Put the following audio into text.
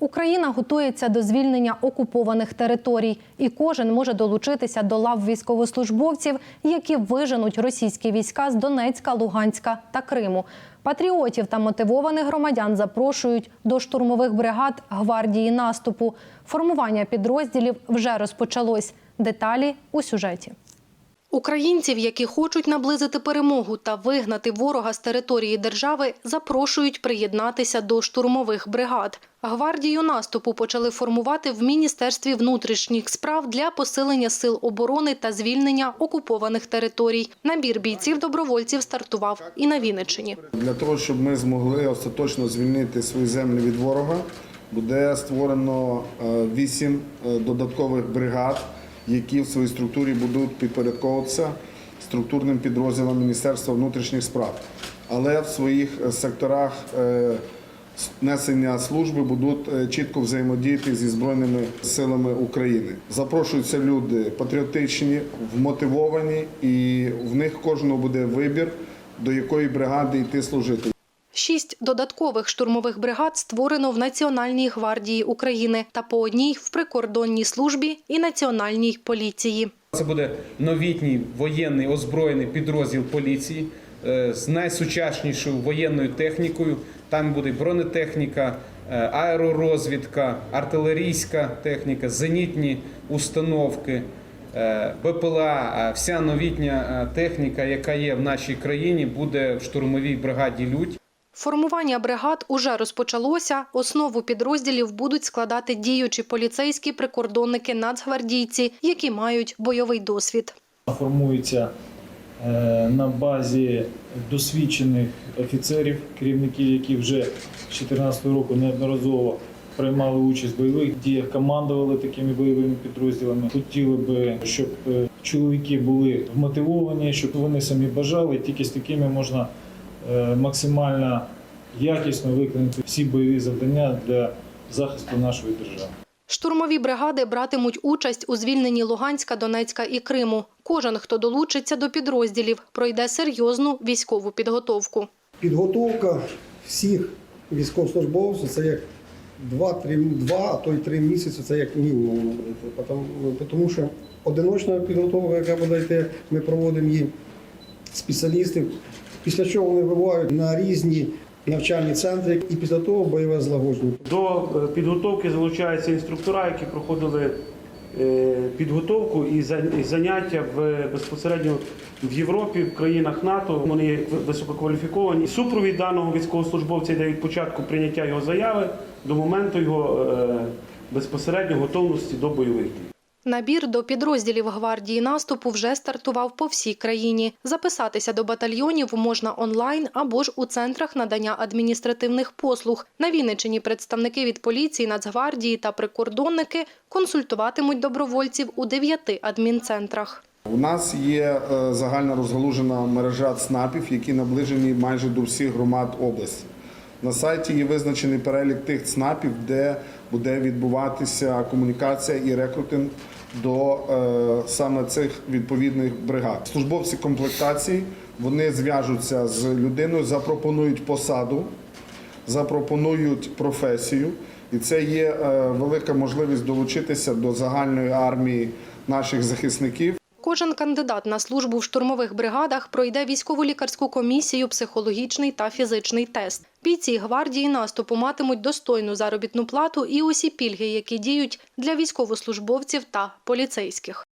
Україна готується до звільнення окупованих територій, і кожен може долучитися до лав військовослужбовців, які виженуть російські війська з Донецька, Луганська та Криму. Патріотів та мотивованих громадян запрошують до штурмових бригад гвардії наступу. Формування підрозділів вже розпочалось. Деталі у сюжеті. Українців, які хочуть наблизити перемогу та вигнати ворога з території держави, запрошують приєднатися до штурмових бригад. Гвардію наступу почали формувати в Міністерстві внутрішніх справ для посилення сил оборони та звільнення окупованих територій. Набір бійців-добровольців стартував і на Вінниччині. Для того, щоб ми змогли остаточно звільнити свої землі від ворога, буде створено е, вісім е, додаткових бригад, які в своїй структурі будуть підпорядковуватися структурним підрозділам Міністерства внутрішніх справ. Але в своїх е, секторах е, несення служби будуть е, чітко взаємодіяти зі Збройними силами України. Запрошуються люди патріотичні, вмотивовані, і в них кожного буде вибір, до якої бригади йти служити. Шість додаткових штурмових бригад створено в Національній гвардії України та по одній в прикордонній службі і національній поліції. Це буде новітній воєнний озброєний підрозділ поліції е, з найсучаснішою воєнною технікою. Там буде бронетехніка, е, аеророзвідка, артилерійська техніка, зенітні установки, е, БПЛА. Вся новітня техніка, яка є в нашій країні, буде в штурмовій бригаді Людь. Формування бригад уже розпочалося. Основу підрозділів будуть складати діючі поліцейські прикордонники нацгвардійці, які мають бойовий досвід. формується е, на базі досвідчених офіцерів, керівників, які вже з 2014 року неодноразово приймали участь в бойових діях, командували такими бойовими підрозділами. Хотіли би, щоб е, чоловіки були вмотивовані, щоб вони самі бажали. Тільки з такими можна максимально якісно виконати всі бойові завдання для захисту нашої держави. Штурмові бригади братимуть участь у звільненні Луганська, Донецька і Криму. Кожен, хто долучиться до підрозділів, пройде серйозну військову підготовку. Підготовка всіх військовослужбовців це як 2-3, 2, а то й 3 місяці, це як мінімум. Тому що одиночна підготовка, яка буде йти, ми проводимо її спеціалістів, після чого вони вибувають на різні навчальні центри і після того бойове злагодження. До е, підготовки залучаються інструктора, які проходили е, підготовку і заняття в безпосередньо в Європі, в країнах НАТО. Вони висококваліфіковані. Супровід даного військовослужбовця йде від початку прийняття його заяви до моменту його е, безпосередньо готовності до бойових дій. Набір до підрозділів гвардії наступу вже стартував по всій країні. Записатися до батальйонів можна онлайн або ж у центрах надання адміністративних послуг. На Вінниччині представники від поліції, Нацгвардії та прикордонники консультуватимуть добровольців у дев'яти адмінцентрах. У нас є е, загальна розгалужена мережа ЦНАПів, які наближені майже до всіх громад області. На сайті є визначений перелік тих ЦНАПів, де буде відбуватися комунікація і рекрутинг до е, саме цих відповідних бригад. Службовці комплектації вони зв'яжуться з людиною, запропонують посаду, запропонують професію, і це є е, велика можливість долучитися до загальної армії наших захисників. Кожен кандидат на службу в штурмових бригадах пройде військово-лікарську комісію, психологічний та фізичний тест. Бійці гвардії наступу матимуть достойну заробітну плату і усі пільги, які діють для військовослужбовців та поліцейських.